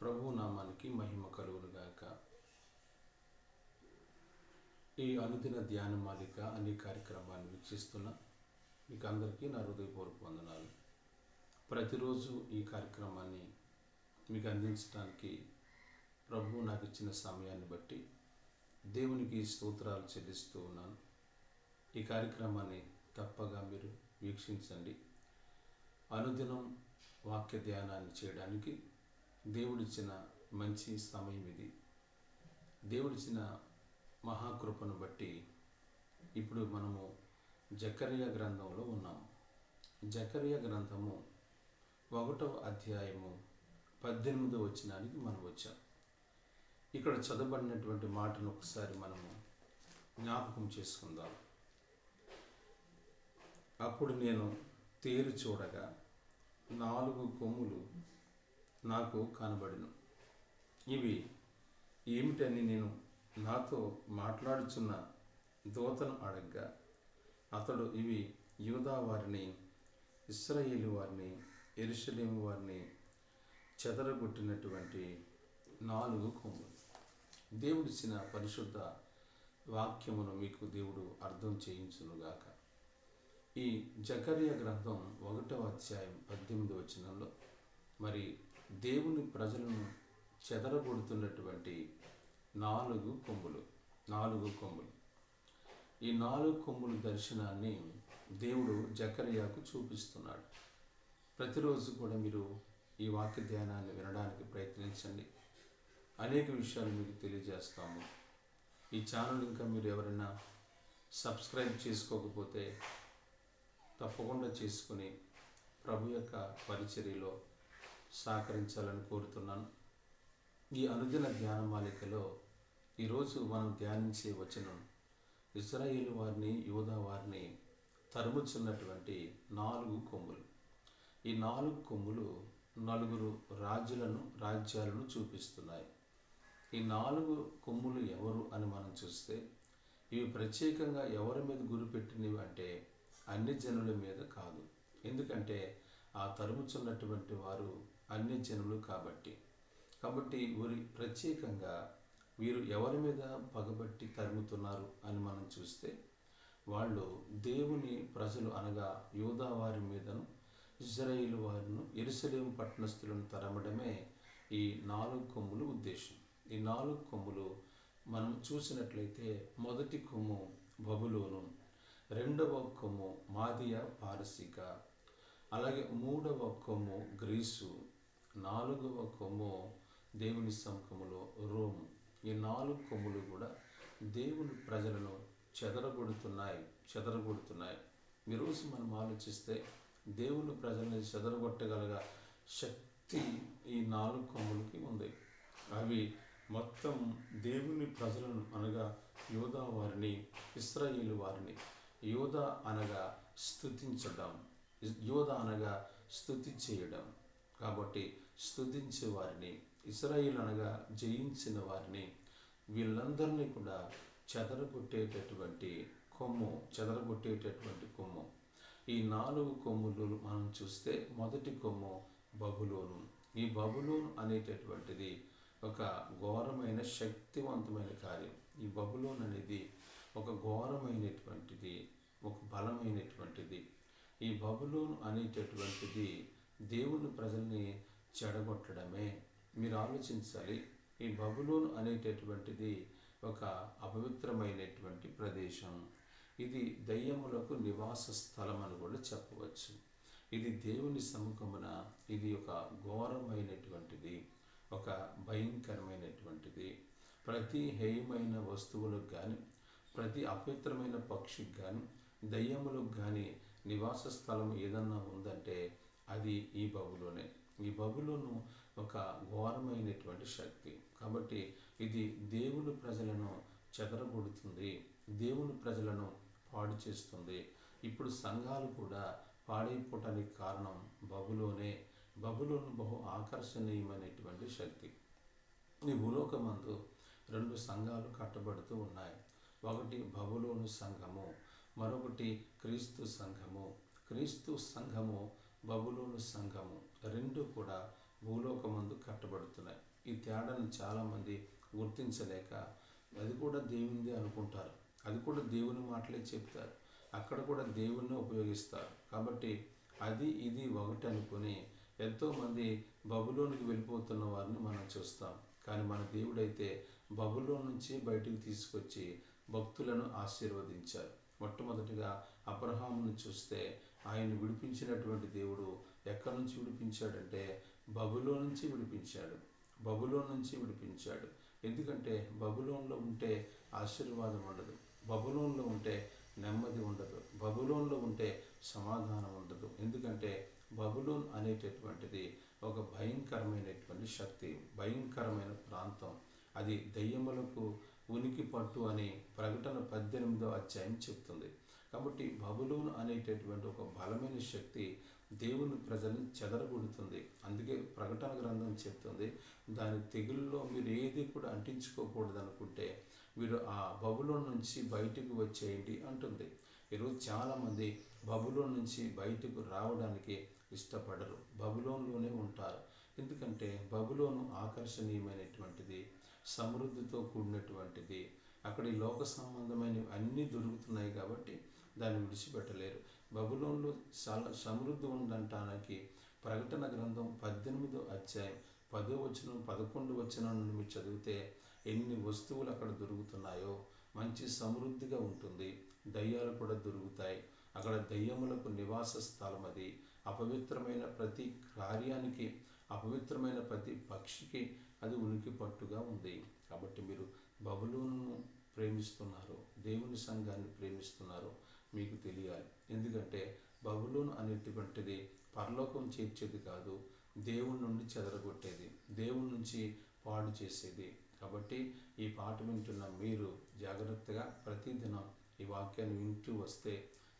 ప్రభు నామానికి మహిమ కలుగునుగాక. ఈ అనుదిన ధ్యాన మాలిక అనే కార్యక్రమాన్ని వీక్షిస్తున్న మీకు అందరికీ నా హృదయపూర్వక వందనాలు. ప్రతిరోజు ఈ కార్యక్రమాన్ని మీకు అందించడానికి ప్రభు నాకు ఇచ్చిన సమయాన్ని బట్టి దేవునికి స్తోత్రాలు చెల్లిస్తూ ఉన్నాను. ఈ కార్యక్రమాన్ని తప్పగా మీరు వీక్షించండి. అనుదినం వాక్య ధ్యానాన్ని చేయడానికి దేవుడిచ్చిన మంచి సమయం ఇది. దేవుడిచ్చిన మహాకృపను బట్టి ఇప్పుడు మనము జకర్య గ్రంథంలో ఉన్నాము. జకర్య గ్రంథము ఒకటవ అధ్యాయము పద్దెనిమిదవ వచనానికి మనం వచ్చాం. ఇక్కడ చదవబడినటువంటి మాటను ఒకసారి మనము జ్ఞాపకం చేసుకుందాం. అప్పుడు నేను తేరు చూడగా నాలుగు కొమ్ములు నాకు కనబడిను. ఇవి ఏమిటని నేను నాతో మాట్లాడుచున్న దూతను అడగ్గా అతడు ఇవి యూదా వారిని ఇస్రాయేలు వారిని ఎరుషలేం వారిని చెదరగొట్టినటువంటి నాలుగు కొమ్ములు. దేవుడిచ్చిన పరిశుద్ధ వాక్యమును మీకు దేవుడు అర్థం చేయించునుగాక. ఈ జకర్య గ్రంథం ఒకటవ అధ్యాయం పద్దెనిమిది వచనంలో మరి దేవుని ప్రజలను చెదరగొడుతున్నటువంటి నాలుగు కొమ్ములు నాలుగు కొమ్ములు. ఈ నాలుగు కొమ్ముల దర్శనాన్ని దేవుడు జకరియాకు చూపిస్తున్నాడు. ప్రతిరోజు కూడా మీరు ఈ వాక్య ధ్యానాన్ని వినడానికి ప్రయత్నించండి. అనేక విషయాలు మీకు తెలియజేస్తాము. ఈ ఛానల్ ఇంకా మీరు ఎవరైనా సబ్స్క్రైబ్ చేసుకోకపోతే తప్పకుండా చేసుకుని ప్రభు యొక్క పరిచర్యలో సహకరించాలని కోరుతున్నాను. ఈ అనుదిన ధ్యాన మాలికలో ఈరోజు మనం ధ్యానించే వచనం ఇజ్రాయేల్ వారిని యోధా వారిని తరుముచున్నటువంటి నాలుగు కొమ్ములు. ఈ నాలుగు కొమ్ములు నలుగురు రాజులను రాజ్యాలను చూపిస్తున్నాయి. ఈ నాలుగు కొమ్ములు ఎవరు అని మనం చూస్తే ఇవి ప్రత్యేకంగా ఎవరి మీద గురిపెట్టినవి అంటే అన్ని జనుల మీద కాదు. ఎందుకంటే ఆ తరుముచున్నటువంటి వారు అన్ని జనులు కాబట్టి. కాబట్టి వీరి ప్రత్యేకంగా వీరు ఎవరి మీద పగబట్టి తరుగుతున్నారు అని మనం చూస్తే వాళ్ళు దేవుని ప్రజలు అనగా యోధా వారి మీదను ఇజ్రాయిల్ వారిను ఎరుసలేం పట్టణస్థులను తరమడమే ఈ నాలుగు కొమ్ములు ఉద్దేశం. ఈ నాలుగు కొమ్ములు మనం చూసినట్లయితే మొదటి కొమ్ము బబులోను రెండవ కొమ్ము మాదియా పారసిక అలాగే మూడవ కొమ్ము గ్రీసు నాలుగవ కొమ్ము దేవుని సముఖములో రోము. ఈ నాలుగు కొమ్ములు కూడా దేవుని ప్రజలను చెదరగొడుతున్నాయి చెదరగొడుతున్నాయి. ఈరోజు మనం ఆలోచిస్తే దేవుని ప్రజల్ని చెదరగొట్టగలగ శక్తి ఈ నాలుగు కొమ్ములకి ఉంది. అవి మొత్తం దేవుని ప్రజలను అనగా యోధా వారిని ఇస్రాయేల్ వారిని యోధ అనగా స్థుతించడం యోధ అనగా స్థుతి చేయడం. కాబట్టి స్థుతించే వారిని ఇస్రాయిల్ అనగా జయించిన వారిని వీళ్ళందరినీ కూడా చెదరగొట్టేటటువంటి కొమ్ము చెదరగొట్టేటటువంటి కొమ్ము. ఈ నాలుగు కొమ్ములు మనం చూస్తే మొదటి కొమ్ము బబులోను. ఈ బబులోను అనేటటువంటిది ఒక ఘోరమైన శక్తివంతమైన కార్యం. ఈ బబులోన్ అనేది ఒక ఘోరమైనటువంటిది ఒక బలమైనటువంటిది. ఈ బబులోన్ అనేటటువంటిది దేవుని ప్రజల్ని చెడగొట్టడమే. మీరు ఆలోచించాలి ఈ బబులోను అనేటటువంటిది ఒక అపవిత్రమైనటువంటి ప్రదేశం. ఇది దయ్యములకు నివాస స్థలం అని కూడా చెప్పవచ్చు. ఇది దేవుని సముఖమున ఇది ఒక ఘోరమైనటువంటిది ఒక భయంకరమైనటువంటిది. ప్రతి హేయమైన వస్తువులకు కానీ ప్రతి అపవిత్రమైన పక్షికి కానీ దయ్యములకు కానీ నివాస స్థలం ఏదన్నా ఉందంటే అది ఈ బబులోనే. ఈ బబులోను ఒక ఘోరమైనటువంటి శక్తి. కాబట్టి ఇది దేవుని ప్రజలను చెదరగొడుతుంది దేవుని ప్రజలను పాడు చేస్తుంది. ఇప్పుడు సంఘాలు కూడా పాడైపోవటానికి కారణం బబులోనే. బబులోను బహు ఆకర్షణీయమైనటువంటి శక్తి. ఈ భూలోకమందు రెండు సంఘాలు కట్టబడుతూ ఉన్నాయి. ఒకటి బబులోను సంఘము మరొకటి క్రీస్తు సంఘము. క్రీస్తు సంఘము బబులోను సంఘము రెండు కూడా భూలోకమందు కట్టబడుతున్నాయి. ఈ తేడాను చాలామంది గుర్తించలేక అది కూడా దేవునిదే అనుకుంటారు. అది కూడా దేవుని మాటలే చెప్తారు. అక్కడ కూడా దేవుణ్ణి ఉపయోగిస్తారు. కాబట్టి అది ఇది ఒకటి అనుకుని ఎంతోమంది బబులోనికి వెళ్ళిపోతున్న వారిని మనం చూస్తాం. కానీ మన దేవుడైతే బబులో నుంచి బయటికి తీసుకొచ్చి భక్తులను ఆశీర్వదించారు. మొట్టమొదటిగా అబ్రహామును చూస్తే ఆయన విడిపించినటువంటి దేవుడు ఎక్కడి నుంచి విడిపించాడంటే బబులో నుంచి విడిపించాడు. బబులో నుంచి విడిపించాడు. ఎందుకంటే బబులోన్లో ఉంటే ఆశీర్వాదం ఉండదు. బబులోన్లో ఉంటే నెమ్మది ఉండదు. బబులోన్లో ఉంటే సమాధానం ఉండదు. ఎందుకంటే బబులోన్ అనేటటువంటిది ఒక భయంకరమైనటువంటి శక్తి భయంకరమైన ప్రాంతం. అది దయ్యములకు ఉనికి పట్టు అని ప్రకటన పద్దెనిమిదో అధ్యాయం చెప్తుంది. కాబట్టి బబులోను అనేటటువంటి ఒక బలమైన శక్తి దేవుని ప్రజల్ని చెదరగొడుతుంది. అందుకే ప్రకటన గ్రంథం చెప్తుంది దాని తెగుల్లో మీరు ఏది కూడా అంటించుకోకూడదు అనుకుంటే మీరు ఆ బబులో నుంచి బయటకు వచ్చేయండి అంటుంది. ఈరోజు చాలామంది బబులో నుంచి బయటకు రావడానికి ఇష్టపడరు బబులోన్లోనే ఉంటారు. ఎందుకంటే బబులోను ఆకర్షణీయమైనటువంటిది సమృద్ధితో కూడినటువంటిది అక్కడ ఈ లోక సంబంధమైనవి అన్నీ దొరుకుతున్నాయి కాబట్టి దాన్ని విడిచిపెట్టలేరు. బబులోన్లో చాలా సమృద్ధి ఉందంటానికి ప్రకటన గ్రంథం పద్దెనిమిదో అధ్యాయం పదో వచనం పదకొండు వచనం నుండి మీరు చదివితే ఎన్ని వస్తువులు అక్కడ దొరుకుతున్నాయో మంచి సమృద్ధిగా ఉంటుంది. దయ్యాలు కూడా దొరుకుతాయి. అక్కడ దయ్యములకు నివాస స్థలం అది. అపవిత్రమైన ప్రతి కార్యానికి అపవిత్రమైన ప్రతి పక్షికి అది ఉనికి పట్టుగా ఉంది. కాబట్టి మీరు బబులోను ప్రేమిస్తున్నారు దేవుని సంఘాన్ని ప్రేమిస్తున్నారు మీకు తెలియాలి. ఎందుకంటే బబులోను అనేటువంటిది పరలోకం చేర్చేది కాదు దేవుని నుండి చెదరగొట్టేది దేవుని నుంచి పాడు చేసేది. కాబట్టి ఈ పాట వింటున్న మీరు జాగ్రత్తగా ప్రతిదినం ఈ వాక్యాన్ని వింటూ వస్తే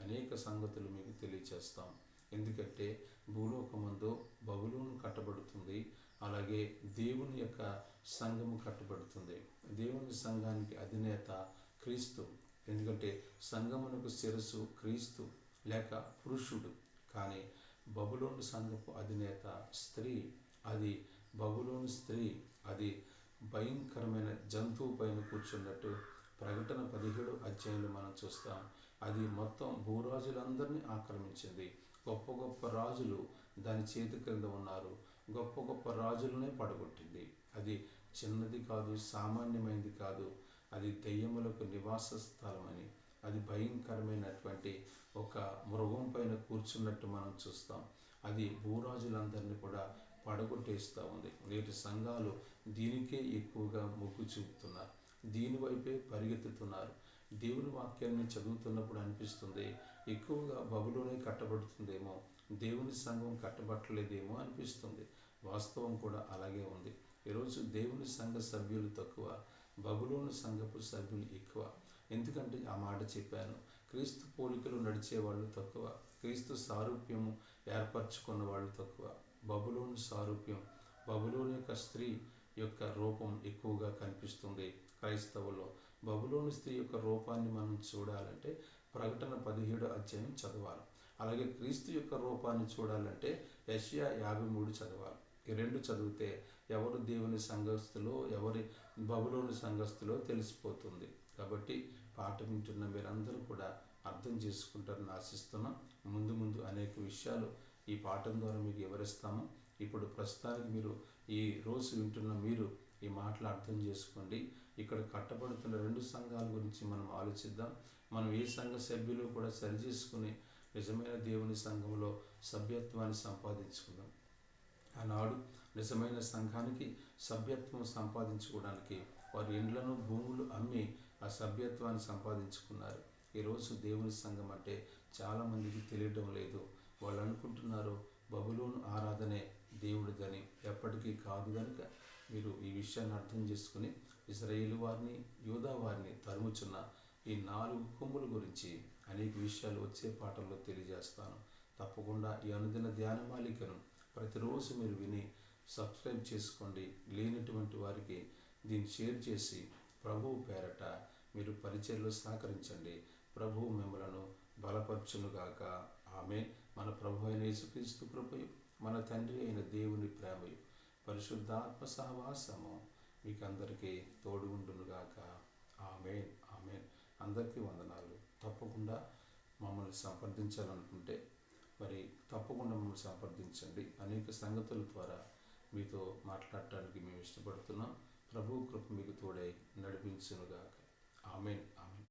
అనేక సంగతులు మీకు తెలియచేస్తాం. ఎందుకంటే భూలోకమందు బబులోను కట్టబడుతుంది అలాగే దేవుని యొక్క సంఘము కట్టుబడుతుంది. దేవుని సంఘానికి అధినేత క్రీస్తు. ఎందుకంటే సంఘమునకు శిరస్సు క్రీస్తు లేక పురుషుడు. కానీ బబులోని సంఘపు అధినేత స్త్రీ అది బబులోని స్త్రీ అది భయంకరమైన జంతువు పైన కూర్చున్నట్టు ప్రకటన పదిహేడు అధ్యాయులు మనం చూస్తాం. అది మొత్తం భూరాజులందరినీ ఆక్రమించింది. గొప్ప గొప్ప రాజులు దాని చేతి క్రింద ఉన్నారు. గొప్ప గొప్ప రాజులనే పడగొట్టింది. అది చిన్నది కాదు సామాన్యమైనది కాదు. అది దెయ్యములకు నివాస స్థలమని అది భయంకరమైనటువంటి ఒక మృగం పైన కూర్చున్నట్టు మనం చూస్తాం. అది భూరాజులందరినీ కూడా పడగొట్టేస్తూ ఉంది. నేటి సంఘాలు దీనికే ఎక్కువగా మొగ్గు చూపుతున్నారు. దీని వైపే పరిగెత్తుతున్నారు. దేవుని వాక్యాన్ని చదువుతున్నప్పుడు అనిపిస్తుంది ఎక్కువగా బబులోనే కట్టబడుతుందేమో దేవుని సంఘం కట్టబట్టలేదేమో అనిపిస్తుంది. వాస్తవం కూడా అలాగే ఉంది. ఈరోజు దేవుని సంఘ సభ్యులు తక్కువ బబులోని సంఘపు సభ్యులు ఎక్కువ. ఎందుకంటే ఆ మాట చెప్పాను. క్రీస్తు పోలికలు నడిచే వాళ్ళు తక్కువ క్రీస్తు సారూప్యము ఏర్పరచుకున్న వాళ్ళు తక్కువ. బబులోని సారూప్యం బబులోని యొక్క స్త్రీ యొక్క రూపం ఎక్కువగా కనిపిస్తుంది క్రైస్తవుల్లో. బబులోని స్త్రీ యొక్క రూపాన్ని మనం చూడాలంటే ప్రకటన పదిహేడు అధ్యాయం చదవాలి. అలాగే క్రీస్తు యొక్క రూపాన్ని చూడాలంటే యష్యా యాభై మూడు చదవాలి. ఈ రెండు చదివితే ఎవరు దేవుని సంఘస్థులో ఎవరి బబులోని సంఘస్థులో తెలిసిపోతుంది. కాబట్టి పాట వింటున్న మీరందరూ కూడా అర్థం చేసుకుంటారని ఆశిస్తున్నాం. ముందు ముందు అనేక విషయాలు ఈ పాఠం ద్వారా మీకు వివరిస్తాము. ఇప్పుడు ప్రస్తుతానికి మీరు ఈ రోజు వింటున్న మీరు ఈ మాటలు అర్థం చేసుకోండి. ఇక్కడ కట్టబడుతున్న రెండు సంఘాల గురించి మనం ఆలోచిద్దాం. మనం ఏ సంఘ సభ్యులు కూడా సరి చేసుకుని నిజమైన దేవుని సంఘంలో సభ్యత్వాన్ని సంపాదించుకుందాం. ఆనాడు నిజమైన సంఘానికి సభ్యత్వం సంపాదించుకోవడానికి వారి ఇండ్లను భూములు అమ్మి ఆ సభ్యత్వాన్ని సంపాదించుకున్నారు. ఈరోజు దేవుని సంఘం అంటే చాలామందికి తెలియడం లేదు. వాళ్ళు అనుకుంటున్నారు బబులోను ఆరాధనే దేవుడిదని. ఎప్పటికీ కాదు కనుక మీరు ఈ విషయాన్ని అర్థం చేసుకుని ఇజ్రాయేల్ వారిని యోధా వారిని తరుముచున్న ఈ నాలుగు కొమ్ముల గురించి అనేక విషయాలు వచ్చే పాటల్లో తెలియజేస్తాను. తప్పకుండా ఈ అనుదిన ధ్యానమాలికను ప్రతిరోజు మీరు విని సబ్స్క్రైబ్ చేసుకోండి. లేనటువంటి వారికి దీన్ని షేర్ చేసి ప్రభువు పేరట మీరు పరిచయలో సహకరించండి. ప్రభువు మిమ్మలను బలపరచునుగాక. ఆమె మన ప్రభు అయిన యేసుక్రీస్తు కృపయు మన తండ్రి అయిన దేవుని ప్రేమయు పరిశుద్ధాత్మ సహవాసము మీకు అందరికీ తోడు ఉండునుగాక. ఆమెన్. ఆమెన్. అందరికీ వందనాలు. తప్పకుండా మమ్మల్ని సంప్రదించాలనుకుంటే మరి తప్పకుండా మమ్మల్ని సంప్రదించండి. అనేక సంగతుల ద్వారా మీతో మాట్లాడటానికి మేము ఇష్టపడుతున్నాం. ప్రభు కృప మీకు తోడై నడిపించునుగాక. ఆమెన్. ఆమెన్.